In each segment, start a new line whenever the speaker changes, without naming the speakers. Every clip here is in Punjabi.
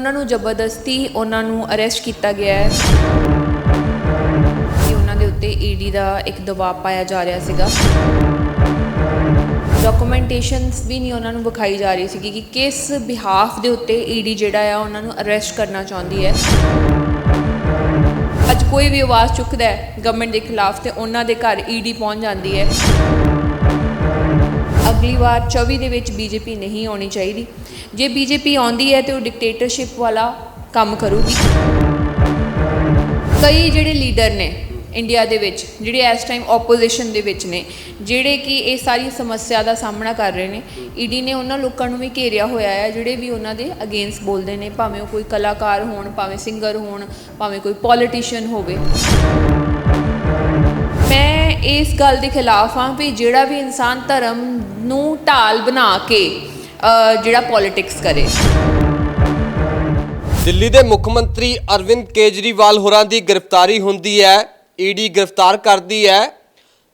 ਉਹਨਾਂ ਨੂੰ ਜ਼ਬਰਦਸਤੀ ਉਹਨਾਂ ਨੂੰ ਅਰੈਸਟ ਕੀਤਾ ਗਿਆ ਹੈ ਕਿ ਉਹਨਾਂ ਦੇ ਉੱਤੇ ਈਡੀ ਦਾ ਇੱਕ ਦਬਾਅ ਪਾਇਆ ਜਾ ਰਿਹਾ ਸੀਗਾ। ਡਾਕੂਮੈਂਟੇਸ਼ਨਸ ਵੀ ਨਹੀਂ ਉਹਨਾਂ ਨੂੰ ਵਿਖਾਈ ਜਾ ਰਹੀ ਸੀਗੀ ਕਿ ਕਿਸ ਬਿਹਾਫ ਦੇ ਉੱਤੇ ਈਡੀ ਜਿਹੜਾ ਆ ਉਹਨਾਂ ਨੂੰ ਅਰੈਸਟ ਕਰਨਾ ਚਾਹੁੰਦੀ ਹੈ। ਅੱਜ ਕੋਈ ਵੀ ਆਵਾਜ਼ ਚੁੱਕਦਾ ਹੈ ਗਵਰਨਮੈਂਟ ਦੇ ਖਿਲਾਫ ਤੇ ਉਹਨਾਂ ਦੇ ਘਰ ਈਡੀ ਪਹੁੰਚ ਜਾਂਦੀ ਹੈ। ਅਗਲੀ ਵਾਰ 24 ਦੇ ਵਿੱਚ ਬੀਜੇਪੀ ਨਹੀਂ ਆਉਣੀ ਚਾਹੀਦੀ। ਜੇ ਬੀਜੇਪੀ ਆਉਂਦੀ ਹੈ ਤੇ ਉਹ ਡਿਕਟੇਟਰਸ਼ਿਪ ਵਾਲਾ ਕੰਮ ਕਰੂਗੀ। ਕਈ ਜਿਹੜੇ ਲੀਡਰ ਨੇ ਇੰਡੀਆ ਦੇ ਵਿੱਚ, ਜਿਹੜੇ ਇਸ ਟਾਈਮ ਆਪੋਜੀਸ਼ਨ ਦੇ ਵਿੱਚ ਨੇ, ਜਿਹੜੇ ਕਿ ਇਹ ਸਾਰੀ ਸਮੱਸਿਆ ਦਾ ਸਾਹਮਣਾ ਕਰ ਰਹੇ ਨੇ ਈਡੀ ਨੇ ਉਹਨਾਂ ਲੋਕਾਂ ਨੂੰ ਵੀ ਘੇਰਿਆ ਹੋਇਆ ਹੈ, ਜਿਹੜੇ ਵੀ ਉਹਨਾਂ ਦੇ ਅਗੇਂਸਟ ਬੋਲਦੇ ਨੇ, ਭਾਵੇਂ ਉਹ ਕੋਈ ਕਲਾਕਾਰ ਹੋਣ, ਭਾਵੇਂ ਸਿੰਗਰ ਹੋਣ, ਭਾਵੇਂ ਕੋਈ ਪੋਲੀਟੀਸ਼ੀਅਨ ਹੋਵੇ। ਮੈਂ ਇਸ ਗੱਲ ਦੇ ਖਿਲਾਫ ਹਾਂ ਵੀ ਜਿਹੜਾ ਵੀ ਇਨਸਾਨ ਧਰਮ ਨੂੰ ਢਾਲ ਬਣਾ ਕੇ ਜਿਹੜਾ ਪੋਲਿਟਿਕਸ ਕਰੇ।
ਦਿੱਲੀ ਦੇ ਮੁੱਖ ਮੰਤਰੀ ਅਰਵਿੰਦ ਕੇਜਰੀਵਾਲ ਹੋਰਾਂ ਦੀ ਗ੍ਰਿਫਤਾਰੀ ਹੁੰਦੀ ਹੈ ਈਡੀ ਗ੍ਰਿਫਤਾਰ ਕਰਦੀ ਹੈ।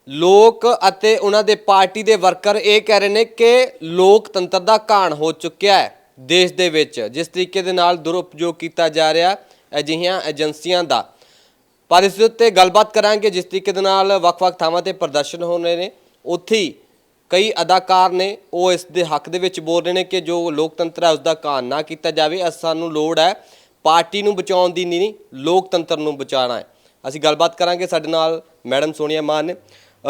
ਲੋਕ ਅਤੇ ਉਹਨਾਂ ਦੇ ਪਾਰਟੀ ਦੇ ਵਰਕਰ ਇਹ ਕਹਿ ਰਹੇ ਨੇ ਕਿ ਲੋਕਤੰਤਰ ਦਾ ਘਾਣ ਹੋ ਚੁੱਕਿਆ ਹੈ ਦੇਸ਼ ਦੇ ਵਿੱਚ। ਜਿਸ ਤਰੀਕੇ ਦੇ ਨਾਲ ਦੁਰਉਪਯੋਗ ਕੀਤਾ ਜਾ ਰਿਹਾ, ਅਜਿਹੀਆਂ ਏਜੰਸੀਆਂ ਦਾ। ਪਰ ਇਸ ਦੇ ਉੱਤੇ ਗੱਲਬਾਤ ਕਰਾਂਗੇ, ਜਿਸ ਤਰੀਕੇ ਦੇ ਨਾਲ ਵੱਖ-ਵੱਖ ਥਾਵਾਂ ਤੇ ਪ੍ਰਦਰਸ਼ਨ ਹੋ ਰਹੇ ਨੇ। ਉੱਥੇ ਹੀ ਕਈ ਅਦਾਕਾਰ ਨੇ, ਉਹ ਇਸ ਦੇ ਹੱਕ ਦੇ ਵਿੱਚ ਬੋਲ ਰਹੇ ਨੇ ਕਿ ਜੋ ਲੋਕਤੰਤਰ ਹੈ ਉਸ ਦਾ ਕਾਨ ਨਾ ਕੀਤਾ ਜਾਵੇ। ਅਸ, ਸਾਨੂੰ ਲੋੜ ਹੈ ਪਾਰਟੀ ਨੂੰ ਬਚਾਉਣ ਦੀ, ਨਹੀਂ ਲੋਕਤੰਤਰ ਨੂੰ ਬਚਾਉਣਾ ਹੈ। ਅਸੀਂ ਗੱਲਬਾਤ ਕਰਾਂਗੇ ਸਾਡੇ ਨਾਲ ਮੈਡਮ ਸੋਨੀਆ ਮਾਨ ਨੇ।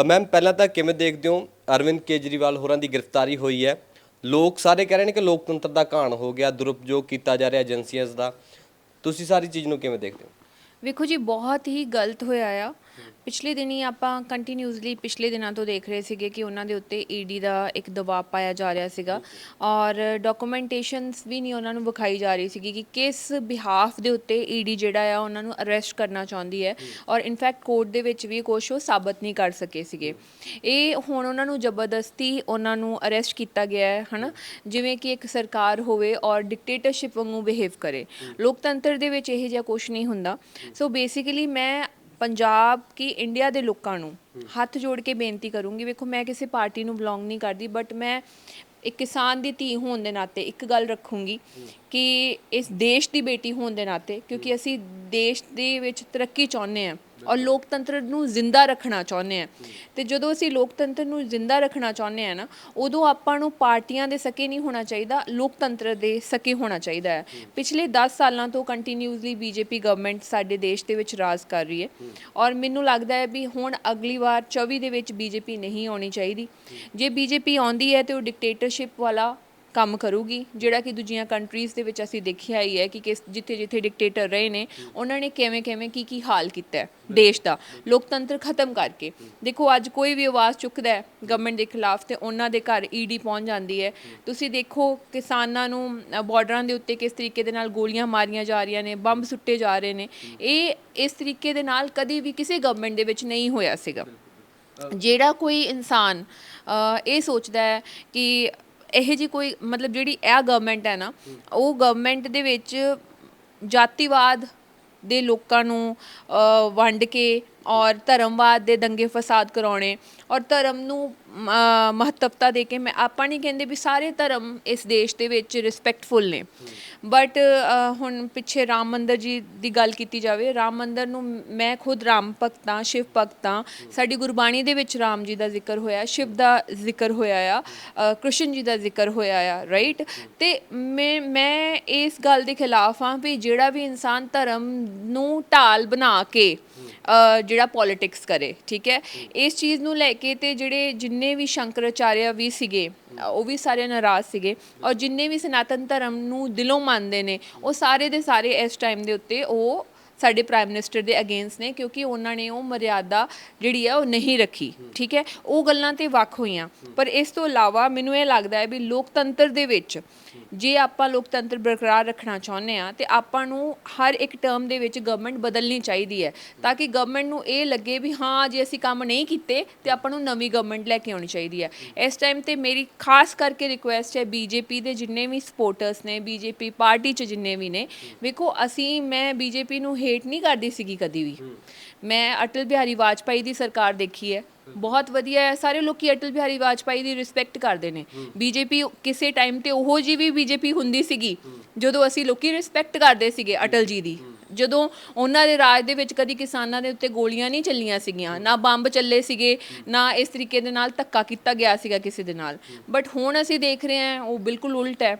ਮੈਮ, ਪਹਿਲਾਂ ਤਾਂ ਕਿਵੇਂ ਦੇਖਦੇ ਹੋ? ਅਰਵਿੰਦ ਕੇਜਰੀਵਾਲ ਹੋਰਾਂ ਦੀ ਗ੍ਰਿਫਤਾਰੀ ਹੋਈ ਹੈ। ਲੋਕ ਸਾਰੇ ਕਹਿ ਰਹੇ ਨੇ ਕਿ ਲੋਕਤੰਤਰ ਦਾ ਘਾਣ ਹੋ ਗਿਆ, ਦੁਰਉਪਯੋਗ ਕੀਤਾ ਜਾ ਰਿਹਾ ਏਜੰਸੀਆਂ ਦਾ। ਤੁਸੀਂ ਸਾਰੀ ਚੀਜ਼ ਨੂੰ ਕਿਵੇਂ ਦੇਖਦੇ ਹੋ?
ਵੇਖੋ ਜੀ, ਬਹੁਤ ਹੀ ਗਲਤ ਹੋਇਆ ਆ। ਪਿਛਲੇ ਦਿਨੀ ਆਪਾਂ ਕੰਟੀਨਿਊਸਲੀ ਪਿਛਲੇ ਦਿਨਾਂ ਤੋਂ ਦੇਖ ਰਹੇ ਸੀਗੇ ਕਿ ਉਹਨਾਂ ਦੇ ਉੱਤੇ ਈਡੀ ਦਾ ਇੱਕ ਦਬਾਅ ਪਾਇਆ ਜਾ ਰਿਹਾ ਸੀਗਾ। ਔਰ ਡਾਕੂਮੈਂਟੇਸ਼ਨਸ ਵੀ ਨਹੀਂ ਉਹਨਾਂ ਨੂੰ ਵਿਖਾਈ ਜਾ ਰਹੀ ਸੀਗੀ ਕਿ ਕਿਸ ਬਿਹਾਫ ਦੇ ਉੱਤੇ ਈਡੀ ਜਿਹੜਾ ਆ, ਉਹਨਾਂ ਨੂੰ ਅਰੈਸਟ ਕਰਨਾ ਚਾਹੁੰਦੀ ਹੈ। ਔਰ ਇਨਫੈਕਟ ਕੋਰਟ ਦੇ ਵਿੱਚ ਵੀ ਕੁਛ ਉਹ ਸਾਬਤ ਨਹੀਂ ਕਰ ਸਕੇ ਸੀਗੇ। ਇਹ ਹੁਣ ਉਹਨਾਂ ਨੂੰ ਜ਼ਬਰਦਸਤੀ ਉਹਨਾਂ ਨੂੰ ਅਰੈਸਟ ਕੀਤਾ ਗਿਆ ਹੈ, ਹਨਾ? ਜਿਵੇਂ ਕਿ ਇੱਕ ਸਰਕਾਰ ਹੋਵੇ ਔਰ ਡਿਕਟੇਟਰਸ਼ਿਪ ਵਾਂਗੂ ਬਿਹੇਵ ਕਰੇ। ਲੋਕਤੰਤਰ ਦੇ ਵਿੱਚ ਇਹ ਜਿਹਾ ਕੁਝ ਨਹੀਂ ਹੁੰਦਾ। ਸੋ ਬੇਸਿਕਲੀ ਮੈਂ ਪੰਜਾਬ ਕੀ ਇੰਡੀਆ ਦੇ ਲੋਕਾਂ ਨੂੰ ਹੱਥ ਜੋੜ ਕੇ ਬੇਨਤੀ ਕਰੂੰਗੀ ਵੇਖੋ ਮੈਂ ਕਿਸੇ ਪਾਰਟੀ ਨੂੰ ਬਿਲੋਂਗ ਨਹੀਂ ਕਰਦੀ ਬਟ ਮੈਂ ਇੱਕ ਕਿਸਾਨ ਦੀ ਧੀ ਹੋਣ ਦੇ ਨਾਤੇ ਇੱਕ ਗੱਲ ਰੱਖੂੰਗੀ ਕਿ ਇਸ ਦੇਸ਼ ਦੀ ਬੇਟੀ ਹੋਣ ਦੇ ਨਾਤੇ ਕਿਉਂਕਿ ਅਸੀਂ ਦੇਸ਼ ਦੇ ਵਿੱਚ ਤਰੱਕੀ ਚਾਹੁੰਦੇ ਹਾਂ। ਔਰ ਲੋਕਤੰਤਰ ਨੂੰ ਜ਼ਿੰਦਾ ਰੱਖਣਾ ਚਾਹੁੰਦੇ ਆ ਤੇ ਜਦੋਂ ਅਸੀਂ ਲੋਕਤੰਤਰ ਨੂੰ ਜ਼ਿੰਦਾ ਰੱਖਣਾ ਚਾਹੁੰਦੇ ਆ ਨਾ, ਉਦੋਂ ਆਪਾਂ ਨੂੰ ਪਾਰਟੀਆਂ ਦੇ ਸਕੇ ਨਹੀਂ ਹੋਣਾ ਚਾਹੀਦਾ, ਲੋਕਤੰਤਰ ਦੇ ਸਕੇ ਹੋਣਾ ਚਾਹੀਦਾ ਹੈ। ਪਿਛਲੇ 10 ਸਾਲਾਂ ਤੋਂ ਕੰਟੀਨਿਊਸਲੀ ਬੀਜੇਪੀ ਗਵਰਨਮੈਂਟ ਸਾਡੇ ਦੇਸ਼ ਦੇ ਵਿੱਚ ਰਾਜ ਕਰ ਰਹੀ ਹੈ। ਔਰ ਮੈਨੂੰ ਲੱਗਦਾ ਹੈ ਵੀ ਹੁਣ ਅਗਲੀ ਵਾਰ 24 ਦੇ ਵਿੱਚ ਬੀਜੇਪੀ ਨਹੀਂ ਆਉਣੀ ਚਾਹੀਦੀ। ਜੇ ਬੀਜੇਪੀ ਆਉਂਦੀ ਹੈ ਤੇ ਉਹ ਡਿਕਟੇਟਰਸ਼ਿਪ ਵਾਲਾ ਕੰਮ ਕਰੂਗੀ ਜਿਹੜਾ ਕਿ ਦੂਜੀਆਂ ਕੰਟਰੀਜ਼ ਦੇ ਵਿੱਚ ਅਸੀਂ ਦੇਖਿਆ ਹੀ ਹੈ ਕਿ ਕਿਸ ਜਿੱਥੇ ਜਿੱਥੇ ਡਿਕਟੇਟਰ ਰਹੇ ਨੇ ਉਹਨਾਂ ਨੇ ਕਿਵੇਂ ਕਿਵੇਂ ਕੀ ਕੀ ਹਾਲ ਕੀਤਾ ਹੈ ਦੇਸ਼ ਦਾ। ਲੋਕਤੰਤਰ ਖਤਮ ਕਰਕੇ। ਦੇਖੋ ਅੱਜ ਕੋਈ ਵੀ ਆਵਾਜ਼ ਚੁੱਕਦਾ ਹੈ ਗਵਰਨਮੈਂਟ ਦੇ ਖਿਲਾਫ ਤੇ ਉਹਨਾਂ ਦੇ ਘਰ ਈਡੀ ਪਹੁੰਚ ਜਾਂਦੀ ਹੈ। ਤੁਸੀਂ ਦੇਖੋ ਕਿਸਾਨਾਂ ਨੂੰ ਬਾਰਡਰਾਂ ਦੇ ਉੱਤੇ ਕਿਸ ਤਰੀਕੇ ਦੇ ਨਾਲ ਗੋਲੀਆਂ ਮਾਰੀਆਂ ਜਾ ਰਹੀਆਂ ਨੇ ਬੰਬ ਸੁੱਟੇ ਜਾ ਰਹੇ ਨੇ। ਇਹ ਇਸ ਤਰੀਕੇ ਦੇ ਨਾਲ ਕਦੀ ਵੀ ਕਿਸੇ ਗਵਰਨਮੈਂਟ ਦੇ ਵਿੱਚ ਨਹੀਂ ਹੋਇਆ ਸੀਗਾ। ਜਿਹੜਾ ਕੋਈ ਇਨਸਾਨ ਇਹ ਸੋਚਦਾ ਹੈ ਕਿ ਇਹ ਜੀ ਕੋਈ ਮਤਲਬ ਜਿਹੜੀ ਇਹ ਗਵਰਨਮੈਂਟ ਹੈ ਨਾ, ਉਹ ਗਵਰਨਮੈਂਟ ਦੇ ਵਿੱਚ ਜਾਤੀਵਾਦ ਦੇ ਲੋਕਾਂ ਨੂੰ ਵੰਡ ਕੇ ਔਰ ਧਰਮਵਾਦ ਦੇ ਦੰਗੇ ਫਸਾਦ ਕਰਾਉਣੇ ਔਰ ਧਰਮ ਨੂੰ ਮਹੱਤਵਤਾ ਦੇ ਕੇ ਮੈਂ, ਆਪਾਂ ਨਹੀਂ ਕਹਿੰਦੇ ਵੀ ਸਾਰੇ ਧਰਮ ਇਸ ਦੇਸ਼ ਦੇ ਵਿੱਚ ਰਿਸਪੈਕਟਫੁਲ ਨੇ। ਬਟ ਹੁਣ ਪਿੱਛੇ ਰਾਮ ਮੰਦਰ ਜੀ ਦੀ ਗੱਲ ਕੀਤੀ ਜਾਵੇ, ਰਾਮ ਮੰਦਰ ਨੂੰ ਮੈਂ ਖੁਦ ਰਾਮ ਭਗਤ ਹਾਂ ਸ਼ਿਵ ਭਗਤ ਹਾਂ ਸਾਡੀ ਗੁਰਬਾਣੀ ਦੇ ਵਿੱਚ ਰਾਮ ਜੀ ਦਾ ਜ਼ਿਕਰ ਹੋਇਆ, ਸ਼ਿਵ ਦਾ ਜ਼ਿਕਰ ਹੋਇਆ ਆ ਕ੍ਰਿਸ਼ਨ ਜੀ ਦਾ ਜ਼ਿਕਰ ਹੋਇਆ ਆ ਰਾਈਟ ਤੇ ਮੈਂ ਮੈਂ ਇਸ ਗੱਲ ਦੇ ਖਿਲਾਫ ਹਾਂ ਵੀ ਜਿਹੜਾ ਵੀ ਇਨਸਾਨ ਧਰਮ ਨੂੰ ਢਾਲ ਬਣਾ ਕੇ ਜਿਹੜਾ ਪੋਲਿਟਿਕਸ ਕਰੇ ਠੀਕ ਹੈ? ਇਸ ਚੀਜ਼ ਨੂੰ ਲੈ ਕੇ ਤੇ ਜਿਹੜੇ ਜਿੰਨੇ ਵੀ ਸ਼ੰਕਰਾਚਾਰਿਆ ਵੀ ਸੀਗੇ ਉਹ ਵੀ ਸਾਰੇ ਨਾਰਾਜ਼ ਸੀਗੇ ਔਰ ਜਿੰਨੇ ਵੀ ਸਨਾਤਨ ਧਰਮ ਨੂੰ ਦਿਲੋਂ ਮੰਨਦੇ ਨੇ ਉਹ ਸਾਰੇ ਦੇ ਸਾਰੇ ਇਸ ਟਾਈਮ ਦੇ ਉੱਤੇ ਉਹ ਸਾਡੇ ਪ੍ਰਾਈਮ ਮਿਨਿਸਟਰ ਦੇ ਅਗੇਂਸਟ ਨੇ ਕਿਉਂਕਿ ਉਹਨਾਂ ਨੇ ਉਹ ਮਰਿਆਦਾ ਜਿਹੜੀ ਆ ਉਹ ਨਹੀਂ ਰੱਖੀ ਠੀਕ ਹੈ? ਉਹ ਗੱਲਾਂ ਤੇ ਵੱਖ ਹੋਈਆਂ। ਪਰ ਇਸ ਤੋਂ ਇਲਾਵਾ ਮੈਨੂੰ ਇਹ ਲੱਗਦਾ ਹੈ ਵੀ ਲੋਕਤੰਤਰ ਦੇ ਵਿੱਚ ਜੇ ਆਪਾਂ ਲੋਕਤੰਤਰ ਬਰਕਰਾਰ ਰੱਖਣਾ ਚਾਹੁੰਦੇ ਆ ਤੇ ਆਪਾਂ ਨੂੰ ਹਰ ਇੱਕ ਟਰਮ ਦੇ ਵਿੱਚ ਗਵਰਨਮੈਂਟ ਬਦਲਣੀ ਚਾਹੀਦੀ ਹੈ, ਤਾਂ ਕਿ ਗਵਰਨਮੈਂਟ ਨੂੰ ਇਹ ਲੱਗੇ ਵੀ ਹਾਂ, ਜੇ ਅਸੀਂ ਕੰਮ ਨਹੀਂ ਕੀਤੇ, ਤੇ ਆਪਾਂ ਨੂੰ ਨਵੀਂ ਗਵਰਨਮੈਂਟ ਲੈ ਕੇ ਆਉਣੀ ਚਾਹੀਦੀ ਹੈ। ਇਸ ਟਾਈਮ ਤੇ ਮੇਰੀ ਖਾਸ ਕਰਕੇ ਰਿਕੁਐਸਟ ਹੈ ਬੀਜੇਪੀ ਦੇ ਜਿੰਨੇ ਵੀ ਸਪੋਰਟਰਸ ਨੇ ਬੀਜੇਪੀ ਪਾਰਟੀ ਚ ਜਿੰਨੇ ਵੀ ਨੇ, ਵੇਖੋ, ਅਸੀਂ, ਮੈਂ ਬੀਜੇਪੀ ਨੂੰ ਹੇਟ ਨਹੀਂ ਕਰਦੀ ਸੀਗੀ ਕਦੀ ਵੀ। ਮੈਂ ਅਟਲ ਬਿਹਾਰੀ ਵਾਜਪਾਈ ਦੀ ਸਰਕਾਰ ਦੇਖੀ ਹੈ। ਬਹੁਤ ਵਧੀਆ ਹੈ। ਸਾਰੇ ਲੋਕੀ ਅਟਲ ਬਿਹਾਰੀ ਵਾਜਪਾਈ ਦੀ ਰਿਸਪੈਕਟ ਕਰਦੇ ਨੇ। ਬੀਜੇਪੀ ਕਿਸੇ ਟਾਈਮ ਤੇ ਉਹੋ ਜੀ ਵੀ ਬੀਜੇਪੀ ਹੁੰਦੀ ਸੀਗੀ, ਜਦੋਂ ਅਸੀਂ ਲੋਕੀ ਰਿਸਪੈਕਟ ਕਰਦੇ ਸੀਗੇ ਅਟਲ ਜੀ ਦੀ। ਜਦੋਂ ਉਹਨਾਂ ਦੇ ਰਾਜ ਦੇ ਵਿੱਚ ਕਦੀ ਕਿਸਾਨਾਂ ਦੇ ਉੱਤੇ ਗੋਲੀਆਂ ਨਹੀਂ ਚੱਲੀਆਂ ਸੀਗੀਆਂ, ਨਾ ਬੰਬ ਚੱਲੇ ਸੀਗੇ, ਨਾ ਇਸ ਤਰੀਕੇ ਦੇ ਨਾਲ ਧੱਕਾ ਕੀਤਾ ਗਿਆ ਸੀਗਾ ਕਿਸੇ ਦੇ ਨਾਲ। ਬਟ ਹੁਣ ਅਸੀਂ ਦੇਖ ਰਹੇ ਹਾਂ, ਉਹ ਬਿਲਕੁਲ ਉਲਟ ਹੈ।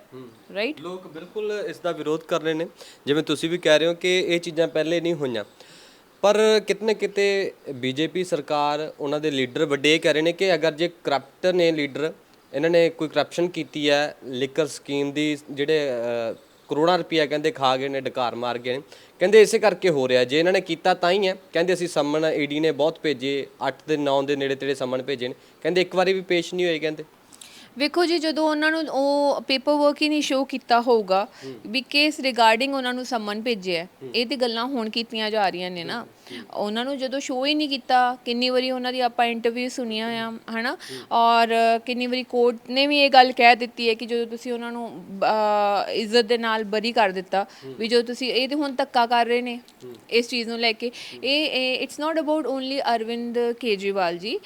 ਰਾਈਟ
ਲੋਕ ਬਿਲਕੁਲ ਇਸ ਦਾ ਵਿਰੋਧ ਕਰ ਰਹੇ ਨੇ। ਜਿਵੇਂ ਤੁਸੀਂ ਵੀ ਕਹਿ ਰਹੇ ਹੋ ਕਿ ਇਹ ਚੀਜ਼ਾਂ ਪਹਿਲੇ ਨਹੀਂ ਹੋਈਆਂ। ਪਰ ਕਿਤਨੇ ਕਿਤੇ ਬੀਜੇਪੀ ਸਰਕਾਰ ਉਹਨਾਂ ਦੇ ਲੀਡਰ ਵੱਡੇ ਇਹ ਕਹਿ ਰਹੇ ਨੇ ਕਿ ਅਗਰ ਜੇ ਕਰਪਟ ਨੇ ਲੀਡਰ, ਇਹਨਾਂ ਨੇ ਕੋਈ ਕਰਪਸ਼ਨ ਕੀਤੀ ਹੈ ਲਿਕਰ ਸਕੀਮ ਦੀ ਜਿਹੜੇ ਕਰੋੜਾਂ ਰੁਪਈਆ ਕਹਿੰਦੇ ਖਾ ਗਏ ਨੇ, ਡਕਾਰ ਮਾਰ ਗਏ ਨੇ, ਕਹਿੰਦੇ ਇਸੇ ਕਰਕੇ ਹੋ ਰਿਹਾ, ਜੇ ਇਹਨਾਂ ਨੇ ਕੀਤਾ ਤਾਂ ਹੀ ਹੈ, ਕਹਿੰਦੇ ਅਸੀਂ ਸਮਨ ਈਡੀ ਨੇ ਬਹੁਤ ਭੇਜੇ 8 ਦੇ 9 ਦੇ ਨੇੜੇ ਤੇੜੇ ਸਮਨ ਭੇਜੇ ਨੇ, ਕਹਿੰਦੇ ਇੱਕ ਵਾਰੀ ਵੀ ਪੇਸ਼ ਨਹੀਂ ਹੋਏ ਕਹਿੰਦੇ।
ਵੇਖੋ ਜੀ ਜਦੋਂ ਉਹਨਾਂ ਨੂੰ ਉਹ ਪੇਪਰ ਵਰਕ ਹੀ ਨਹੀਂ ਸ਼ੋ ਕੀਤਾ ਹੋਊਗਾ ਵੀ ਕੇਸ ਰਿਗਾਰਡਿੰਗ ਉਹਨਾਂ ਨੂੰ ਸਮਨ ਭੇਜਿਆ ਹੈ। ਇਹ ਤੇ ਗੱਲਾਂ ਹੁਣ ਕੀਤੀਆਂ ਜਾ ਰਹੀਆਂ ਨੇ ਨਾ। ਉਹਨਾਂ ਨੂੰ ਜਦੋਂ ਸ਼ੋ ਹੀ ਨਹੀਂ ਕੀਤਾ ਕਿੰਨੀ ਵਾਰੀ ਉਹਨਾਂ ਦੀ ਆਪਾਂ ਇੰਟਰਵਿਊ ਸੁਣੀਆਂ ਆ ਹਨਾ? ਔਰ ਕਿੰਨੀ ਵਾਰੀ ਕੋਰਟ ਨੇ ਵੀ ਇਹ ਗੱਲ ਕਹਿ ਦਿੱਤੀ ਹੈ ਕਿ ਜਦੋਂ ਤੁਸੀਂ ਉਹਨਾਂ ਨੂੰ ਅਹ, ਇੱਜ਼ਤ ਦੇ ਨਾਲ ਬਰੀ ਕਰ ਦਿੱਤਾ ਵੀ ਜੋ ਤੁਸੀਂ ਇਹ ਤੇ ਹੁਣ ਧੱਕਾ ਕਰ ਰਹੇ ਨੇ ਇਸ ਚੀਜ਼ ਨੂੰ ਲੈ ਕੇ। ਇਹ it's not about only Arvind Kejriwal ji.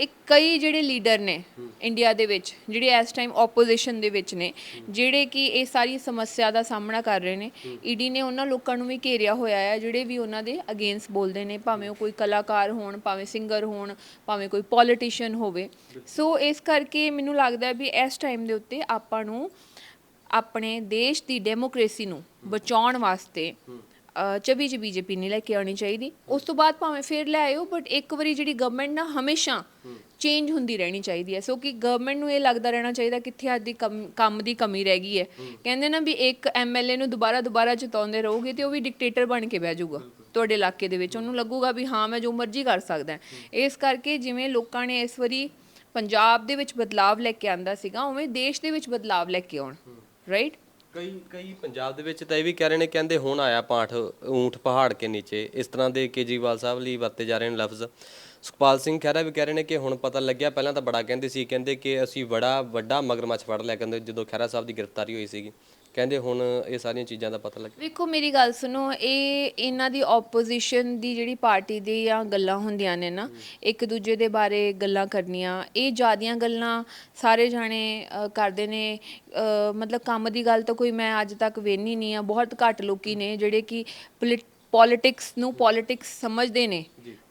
ਇਹ ਕਈ ਜਿਹੜੇ ਲੀਡਰ ਨੇ ਇੰਡੀਆ ਦੇ ਵਿੱਚ, ਜਿਹੜੇ ਇਸ ਟਾਈਮ ਆਪੋਜੀਸ਼ਨ ਦੇ ਵਿੱਚ ਨੇ, ਜਿਹੜੇ ਕਿ ਇਹ ਸਾਰੀ ਸਮੱਸਿਆ ਦਾ ਸਾਹਮਣਾ ਕਰ ਰਹੇ ਨੇ, ਈਡੀ ਨੇ ਉਹਨਾਂ ਲੋਕਾਂ ਨੂੰ ਵੀ ਘੇਰਿਆ ਹੋਇਆ ਹੈ ਜਿਹੜੇ ਵੀ ਉਹਨਾਂ ਦੇ ਅਗੇਂਸਟ ਬੋਲਦੇ ਨੇ, ਭਾਵੇਂ ਉਹ ਕੋਈ ਕਲਾਕਾਰ ਹੋਣ, ਭਾਵੇਂ ਸਿੰਗਰ ਹੋਣ, ਭਾਵੇਂ ਕੋਈ ਪੋਲੀਟੀਸ਼ੀਅਨ ਹੋਵੇ। ਸੋ ਇਸ ਕਰਕੇ ਮੈਨੂੰ ਲੱਗਦਾ ਵੀ ਇਸ ਟਾਈਮ ਦੇ ਉੱਤੇ ਆਪਾਂ ਨੂੰ ਆਪਣੇ ਦੇਸ਼ ਦੀ ਡੈਮੋਕ੍ਰੇਸੀ ਨੂੰ ਬਚਾਉਣ ਵਾਸਤੇ ਚਵੀ ਚ ਬੀਜੇਪੀ ਨਹੀਂ ਲੈ ਕੇ ਆਉਣੀ ਚਾਹੀਦੀ। ਉਸ ਤੋਂ ਬਾਅਦ ਭਾਵੇਂ ਫੇਰ ਲੈ ਆਇਓ ਬਟ ਇੱਕ ਵਾਰੀ ਜਿਹੜੀ ਗਵਰਨਮੈਂਟ ਨਾ ਹਮੇਸ਼ਾ ਚੇਂਜ ਹੁੰਦੀ ਰਹਿਣੀ ਚਾਹੀਦੀ ਹੈ। ਸੋ ਕਿ ਗਵਰਨਮੈਂਟ ਨੂੰ ਇਹ ਲੱਗਦਾ ਰਹਿਣਾ ਚਾਹੀਦਾ ਕਿੱਥੇ ਅੱਜ ਦੀ ਕਮ- ਕੰਮ ਦੀ ਕਮੀ ਰਹਿ ਗਈ ਹੈ। ਕਹਿੰਦੇ ਨਾ ਵੀ ਇੱਕ ਐਮਐਲਏ ਨੂੰ ਦੁਬਾਰਾ ਦੁਬਾਰਾ ਜਿਤਾਉਂਦੇ ਰਹੋਗੇ ਤੇ ਉਹ ਵੀ ਡਿਕਟੇਟਰ ਬਣ ਕੇ ਬਹਿ ਜਾਊਗਾ ਤੁਹਾਡੇ ਇਲਾਕੇ ਦੇ ਵਿੱਚ। ਉਹਨੂੰ ਲੱਗੂਗਾ ਵੀ ਹਾਂ ਮੈਂ ਜੋ ਮਰਜ਼ੀ ਕਰ ਸਕਦਾ ਇਸ ਕਰਕੇ ਜਿਵੇਂ ਲੋਕਾਂ ਨੇ ਇਸ ਵਾਰੀ ਪੰਜਾਬ ਦੇ ਵਿੱਚ ਬਦਲਾਵ ਲੈ ਕੇ ਆਂਦਾ ਸੀਗਾ ਉਵੇਂ ਦੇਸ਼ ਦੇ ਵਿੱਚ ਬਦਲਾਵ ਲੈ ਕੇ ਆਉਣ। ਰਾਈਟ
ਕਈ ਕਈ ਪੰਜਾਬ ਦੇ ਵਿੱਚ ਤਾਂ ਇਹ ਵੀ ਕਹਿ ਰਹੇ ਨੇ, ਕਹਿੰਦੇ ਹੁਣ ਆਇਆ ਪਾਠ ਊਂਠ ਪਹਾੜ ਕੇ ਨੀਚੇ। ਇਸ ਤਰ੍ਹਾਂ ਦੇ ਕੇਜਰੀਵਾਲ ਸਾਹਿਬ ਲਈ ਵਰਤੇ ਜਾ ਰਹੇ ਨੇ ਲਫ਼ਜ਼। ਸੁਖਪਾਲ ਸਿੰਘ ਖਹਿਰਾ ਵੀ ਕਹਿ ਰਹੇ ਨੇ ਕਿ ਹੁਣ ਪਤਾ ਲੱਗਿਆ, ਪਹਿਲਾਂ ਤਾਂ ਬੜਾ ਕਹਿੰਦੇ ਸੀ, ਕਹਿੰਦੇ ਕਿ ਅਸੀਂ ਬੜਾ ਵੱਡਾ ਮਗਰਮੱਛ ਫੜ ਲਿਆ, ਕਹਿੰਦੇ ਜਦੋਂ ਖਹਿਰਾ ਸਾਹਿਬ ਦੀ ਗ੍ਰਿਫਤਾਰੀ ਹੋਈ ਸੀਗੀ। ਕਹਿੰਦੇ ਹੁਣ ਇਹ ਸਾਰੀਆਂ ਚੀਜ਼ਾਂ ਦਾ ਪਤਾ ਲੱਗਿਆ
ਵੇਖੋ ਮੇਰੀ ਗੱਲ ਸੁਣੋ ਇਹ ਇਹਨਾਂ ਦੀ ਆਪੋਜੀਸ਼ਨ ਦੀ ਜਿਹੜੀ ਪਾਰਟੀ ਦੀ ਜਾਂ ਗੱਲਾਂ ਹੁੰਦੀਆਂ ਨੇ ਨਾ ਇੱਕ ਦੂਜੇ ਦੇ ਬਾਰੇ ਗੱਲਾਂ ਕਰਨੀਆਂ ਇਹ ਜਿਆਦੀਆਂ ਗੱਲਾਂ ਸਾਰੇ ਜਾਣੇ ਅ, ਕਰਦੇ ਨੇ। ਅ, ਮਤਲਬ ਕੰਮ ਦੀ ਗੱਲ ਤਾਂ ਕੋਈ ਮੈਂ ਅੱਜ ਤੱਕ ਵੇਖੀ ਨਹੀਂ ਆ ਬਹੁਤ ਘੱਟ ਲੋਕੀ ਨੇ ਜਿਹੜੇ ਕਿ ਪੋਲਿਟਿਕਸ ਨੂੰ ਪੋਲਿਟਿਕਸ ਸਮਝਦੇ ਨੇ।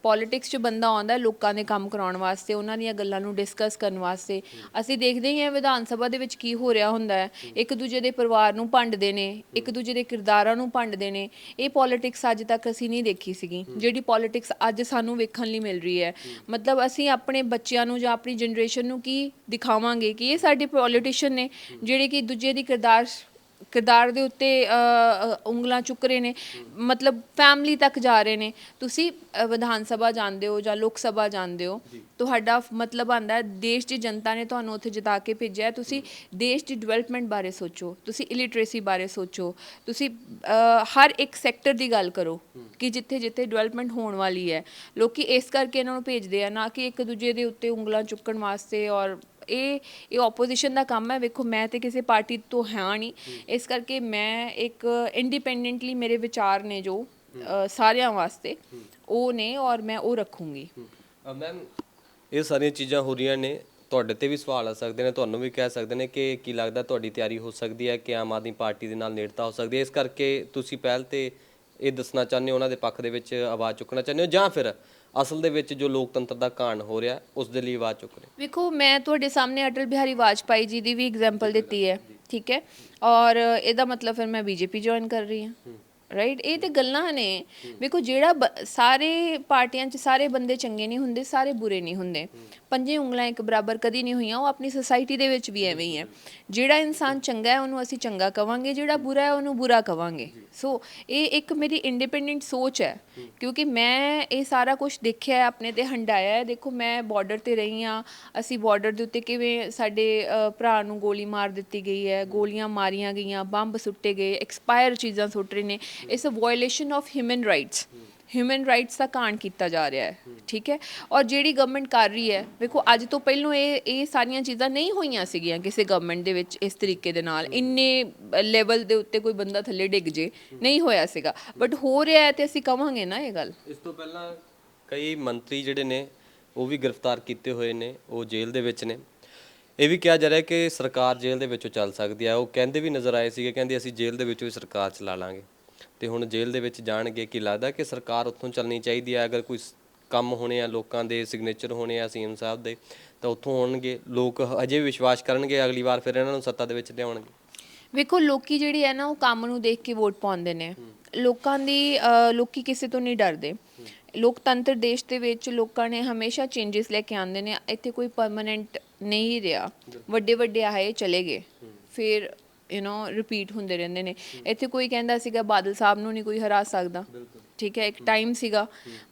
ਪੋਲਿਟਿਕਸ 'ਚ ਬੰਦਾ ਆਉਂਦਾ ਹੈ ਲੋਕਾਂ ਦੇ ਕੰਮ ਕਰਾਉਣ ਵਾਸਤੇ ਉਹਨਾਂ ਦੀਆਂ ਗੱਲਾਂ ਨੂੰ ਡਿਸਕਸ ਕਰਨ ਵਾਸਤੇ। ਅਸੀਂ ਦੇਖਦੇ ਹੀ ਹਾਂ ਵਿਧਾਨ ਸਭਾ ਦੇ ਵਿੱਚ ਕੀ ਹੋ ਰਿਹਾ ਹੁੰਦਾ ਹੈ। ਇੱਕ ਦੂਜੇ ਦੇ ਪਰਿਵਾਰ ਨੂੰ ਭੰਡਦੇ ਨੇ ਇੱਕ ਦੂਜੇ ਦੇ ਕਿਰਦਾਰਾਂ ਨੂੰ ਭੰਡਦੇ ਨੇ। ਇਹ ਪੋਲਿਟਿਕਸ ਅੱਜ ਤੱਕ ਅਸੀਂ ਨਹੀਂ ਦੇਖੀ ਸੀਗੀ। ਜਿਹੜੀ ਪੋਲਿਟਿਕਸ ਅੱਜ ਸਾਨੂੰ ਵੇਖਣ ਲਈ ਮਿਲ ਰਹੀ ਹੈ। ਮਤਲਬ ਅਸੀਂ ਆਪਣੇ ਬੱਚਿਆਂ ਨੂੰ ਜਾਂ ਆਪਣੀ ਜਨਰੇਸ਼ਨ ਨੂੰ ਕੀ ਦਿਖਾਵਾਂਗੇ ਕਿ ਇਹ ਸਾਡੇ ਪੋਲੀਟੀਸ਼ੀਅਨ ਨੇ ਜਿਹੜੇ ਕਿ ਦੂਜੇ ਦੀ ਕਿਰਦਾਰ ਕਿਰਦਾਰ ਦੇ ਉੱਤੇ ਉਂਗਲਾਂ ਚੁੱਕ ਰਹੇ ਨੇ। ਮਤਲਬ ਫੈਮਿਲੀ ਤੱਕ ਜਾ ਰਹੇ ਨੇ। ਤੁਸੀਂ ਅ, ਵਿਧਾਨ ਸਭਾ ਜਾਂਦੇ ਹੋ ਜਾਂ ਲੋਕ ਸਭਾ ਜਾਂਦੇ ਹੋ। ਤੁਹਾਡਾ ਮਤਲਬ ਆਂਦਾ ਹੈ ਦੇਸ਼ ਦੀ ਜਨਤਾ ਨੇ ਤੁਹਾਨੂੰ ਉੱਥੇ ਜਿਤਾ ਕੇ ਭੇਜਿਆ ਹੈ, ਤੁਸੀਂ ਦੇਸ਼ ਦੀ ਡਿਵੈਲਪਮੈਂਟ ਬਾਰੇ ਸੋਚੋ। ਤੁਸੀਂ ਇਲਿਟਰੇਸੀ ਬਾਰੇ ਸੋਚੋ। ਤੁਸੀਂ ਅ, ਹਰ ਇੱਕ ਸੈਕਟਰ ਦੀ ਗੱਲ ਕਰੋ ਕਿ ਜਿੱਥੇ ਜਿੱਥੇ ਡਿਵੈਲਪਮੈਂਟ ਹੋਣ ਵਾਲੀ ਹੈ। ਲੋਕੀ ਇਸ ਕਰਕੇ ਇਹਨਾਂ ਨੂੰ ਭੇਜਦੇ ਆ ਨਾ ਕਿ ਇੱਕ ਦੂਜੇ ਦੇ ਉੱਤੇ ਉਂਗਲਾਂ ਚੁੱਕਣ ਵਾਸਤੇ ਔਰ ਇਹ ਇਹ ਆਪੋਜੀਸ਼ਨ ਦਾ ਕੰਮ ਹੈ। ਵੇਖੋ ਮੈਂ ਤੇ ਕਿਸੇ ਪਾਰਟੀ ਤੋਂ ਹਾਂ ਨਹੀਂ। ਇਸ ਕਰਕੇ ਮੈਂ ਇੱਕ ਇੰਡੀਪੈਂਡੈਂਟਲੀ ਮੇਰੇ ਵਿਚਾਰ ਨੇ ਜੋ ਅ, ਸਾਰਿਆਂ ਵਾਸਤੇ ਉਹ ਨੇ ਔਰ ਮੈਂ ਉਹ ਰੱਖੂੰਗੀ।
ਮੈਮ ਇਹ ਸਾਰੀਆਂ ਚੀਜ਼ਾਂ ਹੋ ਰਹੀਆਂ ਨੇ। ਤੁਹਾਡੇ ਤੇ ਵੀ ਸਵਾਲ ਆ ਸਕਦੇ ਨੇ ਤੁਹਾਨੂੰ ਵੀ ਕਹਿ ਸਕਦੇ ਨੇ ਕਿ ਕੀ ਲੱਗਦਾ ਤੁਹਾਡੀ ਤਿਆਰੀ ਹੋ ਸਕਦੀ ਹੈ ਕਿ ਆਮ ਆਦਮੀ ਪਾਰਟੀ ਦੇ ਨਾਲ ਨੇੜਤਾ ਹੋ ਸਕਦੀ ਹੈ। ਇਸ ਕਰਕੇ ਤੁਸੀਂ ਪਹਿਲ ਤੇ ਇਹ ਦੱਸਣਾ ਚਾਹੁੰਦੇ ਹੋ ਉਹਨਾਂ ਦੇ ਪੱਖ ਦੇ ਵਿੱਚ ਆਵਾਜ਼ ਚੁੱਕਣਾ ਚਾਹੁੰਦੇ ਹੋ ਜਾਂ ਫਿਰ ਅਸਲ ਦੇ ਵਿੱਚ ਜੋ ਲੋਕਤੰਤਰ ਦਾ ਕਾਣ ਹੋ ਰਿਹਾ ਉਸ ਦੇ ਲਈ ਆਵਾਜ਼ ਚੁੱਕ ਰਹੇ
ਵੇਖੋ ਮੈਂ ਤੁਹਾਡੇ ਸਾਹਮਣੇ ਅਟਲ ਬਿਹਾਰੀ ਵਾਜਪਾਈ ਜੀ ਦੀ ਵੀ ਐਗਜ਼ਾਮਪਲ ਦਿੱਤੀ ਹੈ ਠੀਕ ਹੈ? ਔਰ ਇਹਦਾ ਮਤਲਬ ਫਿਰ ਮੈਂ ਬੀਜੇਪੀ ਜੁਆਇਨ ਕਰ ਰਹੀ ਹਾਂ। ਰਾਈਟ ਇਹ ਤੇ ਗੱਲਾਂ ਨੇ। ਵੇਖੋ ਜਿਹੜਾ ਬ- ਸਾਰੇ ਪਾਰਟੀਆਂ 'ਚ ਸਾਰੇ ਬੰਦੇ ਚੰਗੇ ਨਹੀਂ ਹੁੰਦੇ ਸਾਰੇ ਬੁਰੇ ਨਹੀਂ ਹੁੰਦੇ। ਪੰਜੇ ਉਂਗਲਾਂ ਇੱਕ ਬਰਾਬਰ ਕਦੀ ਨਹੀਂ ਹੋਈਆਂ ਉਹ ਆਪਣੀ ਸੋਸਾਇਟੀ ਦੇ ਵਿੱਚ ਵੀ ਐਵੇਂ ਹੀ ਹੈ। ਜਿਹੜਾ ਇਨਸਾਨ ਚੰਗਾ ਹੈ ਉਹਨੂੰ ਅਸੀਂ ਚੰਗਾ ਕਵਾਂਗੇ ਜਿਹੜਾ ਬੁਰਾ ਹੈ ਉਹਨੂੰ ਬੁਰਾ ਕਵਾਂਗੇ। ਸੋ ਇਹ ਇੱਕ ਮੇਰੀ ਇੰਡੀਪੈਂਡੈਂਟ ਸੋਚ ਹੈ। ਕਿਉਂਕਿ ਮੈਂ ਇਹ ਸਾਰਾ ਕੁਝ ਦੇਖਿਆ ਹੈ ਆਪਣੇ ਤੇ ਹੰਡਾਇਆ ਹੈ। ਦੇਖੋ ਮੈਂ ਬਾਰਡਰ ਤੇ ਰਹੀ ਹਾਂ। ਅਸੀਂ ਬਾਰਡਰ ਦੇ ਉੱਤੇ ਕਿਵੇਂ ਸਾਡੇ ਅ, ਭਰਾ ਨੂੰ ਗੋਲੀ ਮਾਰ ਦਿੱਤੀ ਗਈ ਹੈ ਗੋਲੀਆਂ ਮਾਰੀਆਂ ਗਈਆਂ ਬੰਬ ਸੁੱਟੇ ਗਏ ਐਕਸਪਾਇਰ ਚੀਜ਼ਾਂ ਸੁੱਟ ਰਹੇ ਨੇ। It's a violation of human rights human rights ਦਾ ਕਾਣ ਕੀਤਾ ਜਾ ਰਿਹਾ ਹੈ, ਠੀਕ ਹੈ? ਔਰ ਜਿਹੜੀ ਗਵਰਨਮੈਂਟ ਕਰ ਰਹੀ ਹੈ, ਵੇਖੋ, ਅੱਜ ਤੋਂ ਪਹਿਲਾਂ ਇਹ ਇਹ ਸਾਰੀਆਂ ਚੀਜ਼ਾਂ ਨਹੀਂ ਹੋਈਆਂ ਸੀਗੀਆਂ ਕਿਸੇ ਗਵਰਨਮੈਂਟ ਦੇ ਵਿੱਚ ਇਸ ਤਰੀਕੇ ਦੇ ਨਾਲ। ਇੰਨੇ ਲੈਵਲ ਦੇ ਉੱਤੇ ਕੋਈ ਬੰਦਾ ਥੱਲੇ ਡਿੱਗ ਜੇ, ਨਹੀਂ ਹੋਇਆ ਸੀਗਾ। ਬਟ ਹੋ ਰਿਹਾ ਹੈ ਤੇ ਅਸੀਂ ਕਵਾਂਗੇ ਨਾ ਇਹ ਗੱਲ।
ਇਸ ਤੋਂ ਪਹਿਲਾਂ ਕਈ ਮੰਤਰੀ ਜਿਹੜੇ ਨੇ, ਉਹ ਵੀ ਗ੍ਰਿਫਤਾਰ ਕੀਤੇ ਹੋਏ ਨੇ, ਉਹ ਜੇਲ੍ਹ ਦੇ ਵਿੱਚ ਨੇ। ਇਹ ਵੀ ਕਿਹਾ ਜਾ ਰਿਹਾ ਕਿ ਸਰਕਾਰ ਜੇਲ੍ਹ ਦੇ ਵਿੱਚੋਂ ਚੱਲ ਸਕਦੀ ਹੈ। ਉਹ ਕਹਿੰਦੇ ਵੀ ਨਜ਼ਰ ਆਏ ਸੀਗੇ, ਕਹਿੰਦੇ ਅਸੀਂ ਜੇਲ੍ਹ ਦੇ ਵਿੱਚੋਂ ਹੀ ਸਰਕਾਰ ਚਲਾ ਲਾਂਗੇ। ਤੇ ਹੁਣ ਜੇਲ੍ਹ ਦੇ ਵਿੱਚ ਜਾਣਗੇ ਕੀ ਲੱਗਦਾ ਕਿ ਸਰਕਾਰ ਉੱਥੋਂ ਚੱਲਣੀ ਚਾਹੀਦੀ ਹੈ। ਅਗਰ ਕੋਈ ਸ- ਕੰਮ ਹੋਣੇ ਆ ਲੋਕਾਂ ਦੇ ਸਿਗਨੇਚਰ ਹੋਣੇ ਆ ਸੀਐਮ ਸਾਹਿਬ ਦੇ ਤਾਂ ਉੱਥੋਂ ਹੋਣਗੇ। ਲੋਕ ਅਜੇ ਵੀ ਵਿਸ਼ਵਾਸ ਕਰਨਗੇ ਅਗਲੀ ਵਾਰ ਫਿਰ ਇਹਨਾਂ ਨੂੰ ਸੱਤਾ ਦੇ ਵਿੱਚ ਲਿਆਉਣਗੇ।
ਵੇਖੋ ਲੋਕੀ ਜਿਹੜੀ ਹੈ ਨਾ ਉਹ ਕੰਮ ਨੂੰ ਦੇਖ ਕੇ ਵੋਟ ਪਾਉਂਦੇ ਨੇ। ਲੋਕਾਂ ਦੀ ਅ, ਲੋਕੀ ਕਿਸੇ ਤੋਂ ਨਹੀਂ ਡਰਦੇ। ਲੋਕਤੰਤਰ ਦੇਸ਼ ਦੇ ਵਿੱਚ ਲੋਕਾਂ ਨੇ ਹਮੇਸ਼ਾ ਚੇਂਜਸ ਲੈ ਕੇ ਆਉਂਦੇ ਨੇ। ਇੱਥੇ ਕੋਈ ਪਰਮਨੈਂਟ ਨਹੀਂ ਰਿਹਾ। ਵੱਡੇ ਵੱਡੇ ਆਏ ਚਲੇ ਗਏ। ਫਿਰ ਯੂ نو ਰਿਪੀਟ ਹੁੰਦੇ ਰਹਿੰਦੇ ਨੇ। ਇੱਥੇ ਕੋਈ ਕਹਿੰਦਾ ਸੀਗਾ ਬਾਦਲ ਸਾਹਿਬ ਨੂੰ ਨਹੀਂ ਕੋਈ ਹਰਾ ਸਕਦਾ। ਠੀਕ ਹੈ ਇੱਕ ਟਾਈਮ ਸੀਗਾ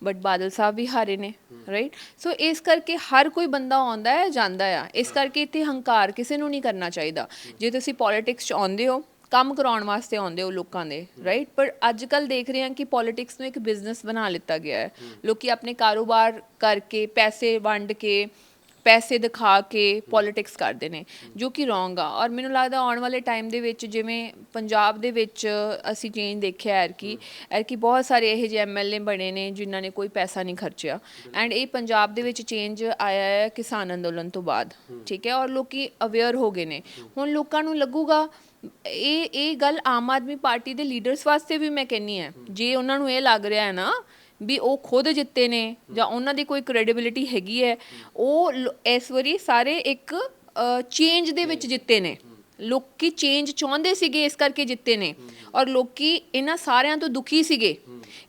ਬਟ ਬਾਦਲ ਸਾਹਿਬ ਵੀ ਹਾਰੇ ਨੇ ਰਾਈਟ ਸੋ ਇਸ ਕਰਕੇ ਹਰ ਕੋਈ ਬੰਦਾ ਆਉਂਦਾ ਹੈ ਜਾਂਦਾ ਆ। ਇਸ ਕਰਕੇ ਇੱਥੇ ਹੰਕਾਰ ਕਿਸੇ ਨੂੰ ਨਹੀਂ ਕਰਨਾ ਚਾਹੀਦਾ। ਜੇ ਤੁਸੀਂ ਪੋਲਿਟਿਕਸ ਚ ਆਉਂਦੇ ਹੋ ਕੰਮ ਕਰਾਉਣ ਵਾਸਤੇ ਆਉਂਦੇ ਹੋ ਲੋਕਾਂ ਦੇ ਰਾਈਟ ਪਰ ਅੱਜ ਕੱਲ ਦੇਖ ਰਹੇ ਹਾਂ ਕਿ ਪੋਲਿਟਿਕਸ ਨੂੰ ਇੱਕ ਬਿਜ਼ਨਸ ਬਣਾ ਲਿੱਤਾ ਗਿਆ ਹੈ। ਲੋਕੀ ਆਪਣੇ ਕਾਰੋਬਾਰ ਕਰਕੇ ਪੈਸੇ ਵੰਡ ਕੇ ਪੈਸੇ ਦਿਖਾ ਕੇ ਪੋਲਿਟਿਕਸ ਕਰਦੇ ਨੇ, ਜੋ ਕਿ ਰੋਂਗ ਆ। ਔਰ ਮੈਨੂੰ ਲੱਗਦਾ ਆਉਣ ਵਾਲੇ ਟਾਈਮ ਦੇ ਵਿੱਚ ਜਿਵੇਂ ਪੰਜਾਬ ਦੇ ਵਿੱਚ ਅਸੀਂ ਚੇਂਜ ਦੇਖਿਆ ਹੈ ਕਿ ਐਰ ਕਿ ਬਹੁਤ ਸਾਰੇ ਇਹੋ ਜਿਹੇ ਐਮਐਲਏ ਬਣੇ ਨੇ ਜਿਨ੍ਹਾਂ ਨੇ ਕੋਈ ਪੈਸਾ ਨਹੀਂ ਖਰਚਿਆ। ਐਂਡ ਇਹ ਪੰਜਾਬ ਦੇ ਵਿੱਚ ਚੇਂਜ ਆਇਆ ਹੈ ਕਿਸਾਨ ਅੰਦੋਲਨ ਤੋਂ ਬਾਅਦ, ਠੀਕ ਹੈ? ਔਰ ਲੋਕੀ ਅਵੇਅਰ ਹੋ ਗਏ ਨੇ। ਹੁਣ ਲੋਕਾਂ ਨੂੰ ਲੱਗੂਗਾ, ਇਹ ਇਹ ਗੱਲ ਆਮ ਆਦਮੀ ਪਾਰਟੀ ਦੇ ਲੀਡਰਸ ਵਾਸਤੇ ਵੀ ਮੈਂ ਕਹਿੰਨੀ ਹੈ। ਜੇ ਉਹਨਾਂ ਨੂੰ ਇਹ ਲੱਗ ਰਿਹਾ ਹੈ ਨਾ ਵੀ ਉਹ ਖੁਦ ਜਿੱਤੇ ਨੇ ਜਾਂ ਉਹਨਾਂ ਦੀ ਕੋਈ ਕ੍ਰੈਡੀਬਿਲਿਟੀ ਹੈਗੀ ਹੈ, ਉਹ ਲੋ- ਇਸ ਵਾਰੀ ਸਾਰੇ ਇੱਕ ਚੇਂਜ ਦੇ ਵਿੱਚ ਜਿੱਤੇ ਨੇ। ਲੋਕੀ ਚੇਂਜ ਚਾਹੁੰਦੇ ਸੀਗੇ ਇਸ ਕਰਕੇ ਜਿੱਤੇ ਨੇ। ਔਰ ਲੋਕੀ ਇਹਨਾਂ ਸਾਰਿਆਂ ਤੋਂ ਦੁਖੀ ਸੀਗੇ।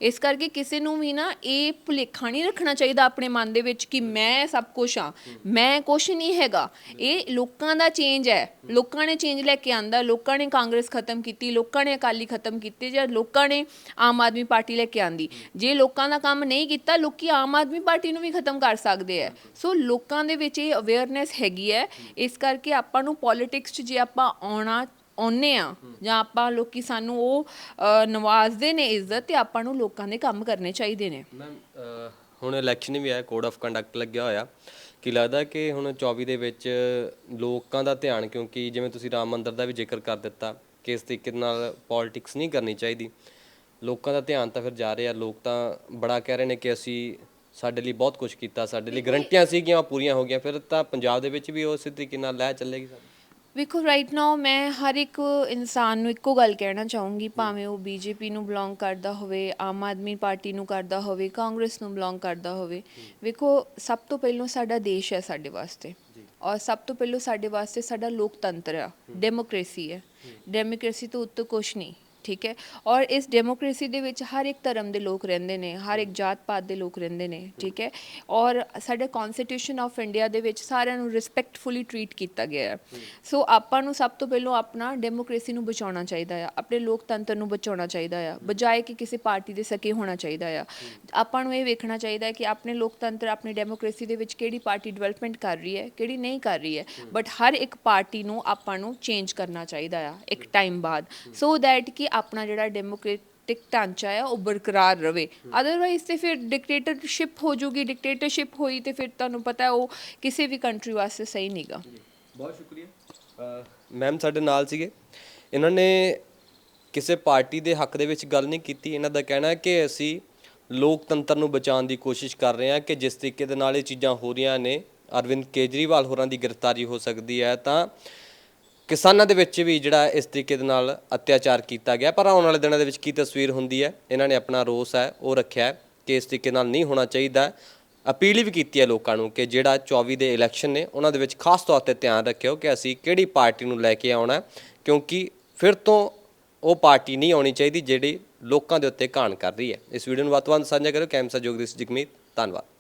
ਇਸ ਕਰਕੇ ਕਿਸੇ ਨੂੰ ਵੀ ਨਾ ਇਹ ਭੁਲੇਖਾ ਨਹੀਂ ਰੱਖਣਾ ਚਾਹੀਦਾ ਆਪਣੇ ਮਨ ਦੇ ਵਿੱਚ ਕਿ ਮੈਂ ਸਭ ਕੁਝ ਆ ਮੈਂ ਕੁਝ ਨਹੀਂ ਹੈਗਾ। ਇਹ ਲੋਕਾਂ ਦਾ ਚੇਂਜ ਹੈ। ਲੋਕਾਂ ਨੇ ਚੇਂਜ ਲੈ ਕੇ ਆਂਦਾ, ਲੋਕਾਂ ਨੇ ਕਾਂਗਰਸ ਖਤਮ ਕੀਤੀ, ਲੋਕਾਂ ਨੇ ਅਕਾਲੀ ਖਤਮ ਕੀਤੇ ਜਾਂ ਲੋਕਾਂ ਨੇ ਆਮ ਆਦਮੀ ਪਾਰਟੀ ਲੈ ਕੇ ਆਂਦੀ। ਜੇ ਲੋਕਾਂ ਦਾ ਕੰਮ ਨਹੀਂ ਕੀਤਾ, ਲੋਕੀ ਆਮ ਆਦਮੀ ਪਾਰਟੀ ਨੂੰ ਵੀ ਖਤਮ ਕਰ ਸਕਦੇ ਆ ਸੋ ਲੋਕਾਂ ਦੇ ਵਿੱਚ ਇਹ ਅਵੇਅਰਨੈਸ ਹੈਗੀ ਹੈ ਇਸ ਕਰਕੇ ਆਪਾਂ ਨੂੰ ਪੋਲਿਟਿਕਸ 'ਚ ਜੇ ਆਪਾਂ ਆਉਣਾ ਆਉਨੇ ਆ ਜਾਂ ਆਪਾਂ ਲੋਕੀ ਸਾਨੂੰ ਉਹ ਅ, ਨਵਾਜ਼ਦੇ ਨੇ ਇੱਜ਼ਤ ਤੇ ਆਪਾਂ ਨੂੰ ਲੋਕਾਂ ਦੇ ਕੰਮ ਕਰਨੇ ਚਾਹੀਦੇ ਨੇ।
ਮੈਮ ਹੁਣ ਇਲੈਕਸ਼ਨ ਵੀ ਆਇਆ ਕੋਡ ਆਫ ਕੰਡਕਟ ਲੱਗਿਆ ਹੋਇਆ। ਕੀ ਲੱਗਦਾ ਕਿ ਹੁਣ 24 ਦੇ ਵਿੱਚ ਲੋਕਾਂ ਦਾ ਧਿਆਨ ਕਿਉਂਕਿ ਜਿਵੇਂ ਤੁਸੀਂ ਰਾਮ ਮੰਦਿਰ ਦਾ ਵੀ ਜ਼ਿਕਰ ਕਰ ਦਿੱਤਾ ਕਿ ਇਸ ਤਰੀਕੇ ਨਾਲ ਪੋਲਿਟਿਕਸ ਨਹੀਂ ਕਰਨੀ ਚਾਹੀਦੀ। ਲੋਕਾਂ ਦਾ ਧਿਆਨ ਤਾਂ ਫਿਰ ਜਾ ਰਿਹਾ ਲੋਕ ਤਾਂ ਬੜਾ ਕਹਿ ਰਹੇ ਨੇ ਕਿ ਅਸੀਂ ਸਾਡੇ ਲਈ ਬਹੁਤ ਕੁਝ ਕੀਤਾ ਸਾਡੇ ਲਈ ਗਰੰਟੀਆਂ ਸੀਗੀਆਂ ਉਹ ਪੂਰੀਆਂ ਹੋ ਗਈਆਂ ਫਿਰ ਤਾਂ ਪੰਜਾਬ ਦੇ ਵਿੱਚ ਵੀ ਉਸੇ ਤਰੀਕੇ ਨਾਲ ਲੈ ਚੱਲੇਗੀ। ਸਾਡੀ
ਵੇਖੋ ਰਾਈਟ ਨਾਓ ਮੈਂ ਹਰ ਇੱਕ ਇਨਸਾਨ ਨੂੰ ਇੱਕੋ ਗੱਲ ਕਹਿਣਾ ਚਾਹੂੰਗੀ ਭਾਵੇਂ ਉਹ ਬੀਜੇਪੀ ਨੂੰ ਬਿਲੋਂਗ ਕਰਦਾ ਹੋਵੇ ਆਮ ਆਦਮੀ ਪਾਰਟੀ ਨੂੰ ਕਰਦਾ ਹੋਵੇ ਕਾਂਗਰਸ ਨੂੰ ਬਿਲੋਂਗ ਕਰਦਾ ਹੋਵੇ ਵੇਖੋ ਸਭ ਤੋਂ ਪਹਿਲਾਂ ਸਾਡਾ ਦੇਸ਼ ਹੈ ਸਾਡੇ ਵਾਸਤੇ ਔਰ ਸਭ ਤੋਂ ਪਹਿਲਾਂ ਸਾਡੇ ਵਾਸਤੇ ਸਾਡਾ ਲੋਕਤੰਤਰ ਆ ਡੈਮੋਕ੍ਰੇਸੀ ਹੈ। ਡੈਮੋਕ੍ਰੇਸੀ ਤੋਂ ਉੱਤੇ ਕੁਛ ਨਹੀਂ। ਠੀਕ ਹੈ। ਔਰ ਇਸ ਡੈਮੋਕ੍ਰੇਸੀ ਦੇ ਵਿੱਚ ਹਰ ਇੱਕ ਧਰਮ ਦੇ ਲੋਕ ਰਹਿੰਦੇ ਨੇ, ਹਰ ਇੱਕ ਜਾਤ ਪਾਤ ਦੇ ਲੋਕ ਰਹਿੰਦੇ ਨੇ, ਠੀਕ ਹੈ। ਔਰ ਸਾਡੇ ਕਨਸਟੀਟਿਊਸ਼ਨ ਆਫ ਇੰਡੀਆ ਦੇ ਵਿੱਚ ਸਾਰਿਆਂ ਨੂੰ ਰਿਸਪੈਕਟਫੁਲੀ ਟਰੀਟ ਕੀਤਾ ਗਿਆ ਹੈ। ਸੋ ਆਪਾਂ ਨੂੰ ਸਭ ਤੋਂ ਪਹਿਲਾਂ ਆਪਣਾ ਡੈਮੋਕ੍ਰੇਸੀ ਨੂੰ ਬਚਾਉਣਾ ਚਾਹੀਦਾ ਆ, ਆਪਣੇ ਲੋਕਤੰਤਰ ਨੂੰ ਬਚਾਉਣਾ ਚਾਹੀਦਾ ਆ, ਬਜਾਏ ਕਿ ਕਿਸੇ ਪਾਰਟੀ ਦੇ ਸਕੇ ਹੋਣਾ ਚਾਹੀਦਾ ਆ। ਆਪਾਂ ਨੂੰ ਇਹ ਵੇਖਣਾ ਚਾਹੀਦਾ ਹੈ ਕਿ ਆਪਣੇ ਲੋਕਤੰਤਰ, ਆਪਣੀ ਡੈਮੋਕ੍ਰੇਸੀ ਦੇ ਵਿੱਚ ਕਿਹੜੀ ਪਾਰਟੀ ਡਿਵੈਲਪਮੈਂਟ ਕਰ ਰਹੀ ਹੈ, ਕਿਹੜੀ ਨਹੀਂ ਕਰ ਰਹੀ ਹੈ। ਬਟ ਹਰ ਇੱਕ ਪਾਰਟੀ ਨੂੰ ਆਪਾਂ ਨੂੰ ਚੇਂਜ ਕਰਨਾ ਚਾਹੀਦਾ ਆ, ਇੱਕ ਟਾਈਮ ਬਾਅਦ। ਸੋ ਦੈਟ ਕਿ ਆਪਣਾ ਜਿਹੜਾ ਡੈਮੋਕ੍ਰੇਟਿਕ ਢਾਂਚਾ ਹੈ, ਉਹ ਬਰਕਰਾਰ ਰਵੇ। ਅਦਰਵਾਈਜ਼ ਤੇ ਫਿਰ ਡਿਕਟੇਟਰਸ਼ਿਪ ਹੋ ਜੂਗੀ ਡਿਕਟੇਟਰਸ਼ਿਪ ਹੋਈ ਤੇ ਫਿਰ ਤੁਹਾਨੂੰ ਪਤਾ ਹੈ ਉਹ ਕਿਸੇ ਵੀ ਕੰਟਰੀ ਵਾਸਤੇ ਸਹੀ ਨਹੀਂਗਾ
ਬਹੁਤ ਸ਼ੁਕਰੀਆ। ਮੈਮ ਸਾਡੇ ਨਾਲ ਸੀਗੇ। ਇਹਨਾਂ ਨੇ ਕਿਸੇ ਪਾਰਟੀ ਦੇ ਹੱਕ ਦੇ ਵਿੱਚ ਗੱਲ ਨਹੀਂ ਕੀਤੀ। ਇਹਨਾਂ ਦਾ ਕਹਿਣਾ ਹੈ ਕਿ ਅਸੀਂ ਲੋਕਤੰਤਰ ਨੂੰ ਬਚਾਉਣ ਦੀ ਕੋਸ਼ਿਸ਼ ਕਰ ਰਹੇ ਹਾਂ ਕਿ ਜਿਸ ਤਰੀਕੇ ਦੇ ਨਾਲ ਇਹ ਚੀਜ਼ਾਂ ਹੋ ਰਹੀਆਂ ਨੇ, ਅਰਵਿੰਦ ਕੇਜਰੀਵਾਲ ਹੋਰਾਂ ਦੀ ਗ੍ਰਿਫਤਾਰੀ ਹੋ ਸਕਦੀ ਹੈ, ਤਾਂ ਕਿਸਾਨਾਂ ਦੇ ਵਿੱਚ ਵੀ ਜਿਹੜਾ ਇਸ ਤਰੀਕੇ ਦੇ ਨਾਲ ਅਤਿਆਚਾਰ ਕੀਤਾ ਗਿਆ, ਪਰ ਆਉਣ ਵਾਲੇ ਦਿਨਾਂ ਦੇ ਵਿੱਚ ਕੀ ਤਸਵੀਰ ਹੁੰਦੀ ਹੈ? ਇਹਨਾਂ ਨੇ ਆਪਣਾ ਰੋਸ ਹੈ, ਉਹ ਰੱਖਿਆ ਕਿ ਇਸ ਤਰੀਕੇ ਨਾਲ ਨਹੀਂ ਹੋਣਾ ਚਾਹੀਦਾ। ਅਪੀਲ ਵੀ ਕੀਤੀ ਹੈ ਲੋਕਾਂ ਨੂੰ ਕਿ ਜਿਹੜਾ 24 ਦੇ ਇਲੈਕਸ਼ਨ ਨੇ, ਉਹਨਾਂ ਦੇ ਵਿੱਚ ਖਾਸ ਤੌਰ ਤੇ ਧਿਆਨ ਰੱਖਿਓ ਕਿ ਅਸੀਂ ਕਿਹੜੀ ਪਾਰਟੀ ਨੂੰ ਲੈ ਕੇ ਆਉਣਾ ਕਿਉਂਕਿ ਫਿਰ ਤੋਂ ਉਹ ਪਾਰਟੀ ਨਹੀਂ ਆਉਣੀ ਚਾਹੀਦੀ ਜਿਹੜੀ ਲੋਕਾਂ ਦੇ ਉੱਤੇ ਘਾਣ ਕਰ ਰਹੀ ਹੈ। ਇਸ ਵੀਡੀਓ ਨੂੰ ਵੱਧ ਤੋਂ ਵੱਧ ਸਾਂਝਾ ਕਰੋ ਕੈਮਸਾ ਜੋਗਦੀਸ਼ ਜਗਮੀਤ। ਧੰਨਵਾਦ।